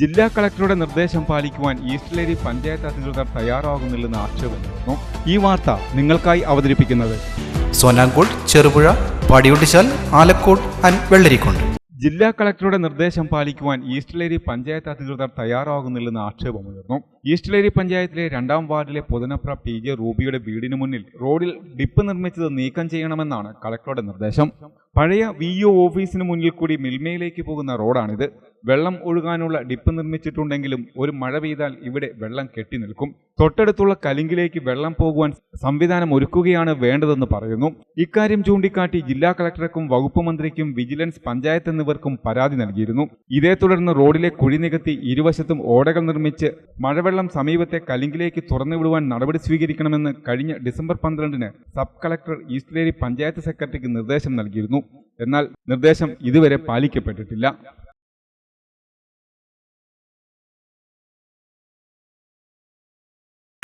ജില്ലാ കളക്ടറുടെ നിർദ്ദേശം പാലിക്കുവാൻ ഈസ്റ്റ്ലേരി പഞ്ചായത്ത് അധികൃതർ തയ്യാറാകുന്നില്ലെന്ന് ആക്ഷേപം ഈ വാർത്ത നിങ്ങൾക്കായി അവതരിപ്പിക്കുന്നത്. സോനാങ്കോട് ചെറുപുഴ പടിയുട്ടിച്ചാൽ ആലക്കോട് ആൻഡ് വെള്ളരിക്കുണ്ട്. ജില്ലാ കളക്ടറുടെ നിർദ്ദേശം പാലിക്കുവാൻ ഈസ്റ്റ്ലേരി പഞ്ചായത്ത് അധികൃതർ തയ്യാറാകുന്നില്ലെന്ന് ആക്ഷേപമുയർന്നു ഈസ്റ്റ്ലേരി പഞ്ചായത്തിലെ രണ്ടാം വാർഡിലെ പൊതുനപ്ര പി ജെ റൂബിയുടെ വീടിന് മുന്നിൽ റോഡിൽ ഡിപ്പ് നിർമ്മിച്ചത് നീക്കം ചെയ്യണമെന്നാണ് കളക്ടറുടെ നിർദ്ദേശം. പഴയ വി ഒ ഓഫീസിന് മുന്നിൽ കൂടി മിൽമയിലേക്ക് പോകുന്ന റോഡാണിത്. വെള്ളം ഒഴുകാനുള്ള ഡിപ്പ് നിർമ്മിച്ചിട്ടുണ്ടെങ്കിലും ഒരു മഴ പെയ്താൽ ഇവിടെ വെള്ളം കെട്ടി നിൽക്കും. തൊട്ടടുത്തുള്ള കലിങ്കിലേക്ക് വെള്ളം പോകുവാൻ സംവിധാനം ഒരുക്കുകയാണ് വേണ്ടതെന്ന് പറയുന്നു. ഇക്കാര്യം ചൂണ്ടിക്കാട്ടി ജില്ലാ കളക്ടർക്കും വകുപ്പ് മന്ത്രിക്കും വിജിലൻസ് പഞ്ചായത്ത് എന്നിവർക്കും പരാതി നൽകിയിരുന്നു. ഇതേ തുടർന്ന് റോഡിലെ കുഴി നികത്തി ഇരുവശത്തും ഓടകൾ നിർമ്മിച്ച് മഴവെള്ളം സമീപത്തെ കലിങ്കിലേക്ക് തുറന്നുവിടുവാൻ നടപടി സ്വീകരിക്കണമെന്ന് കഴിഞ്ഞ ഡിസംബർ പന്ത്രണ്ടിന് സബ് കളക്ടർ ഈസ്റ്റ്ലേരി പഞ്ചായത്ത് സെക്രട്ടറിക്ക് നിർദ്ദേശം നൽകിയിരുന്നു. എന്നാൽ നിർദ്ദേശം ഇതുവരെ പാലിക്കപ്പെട്ടിട്ടില്ല.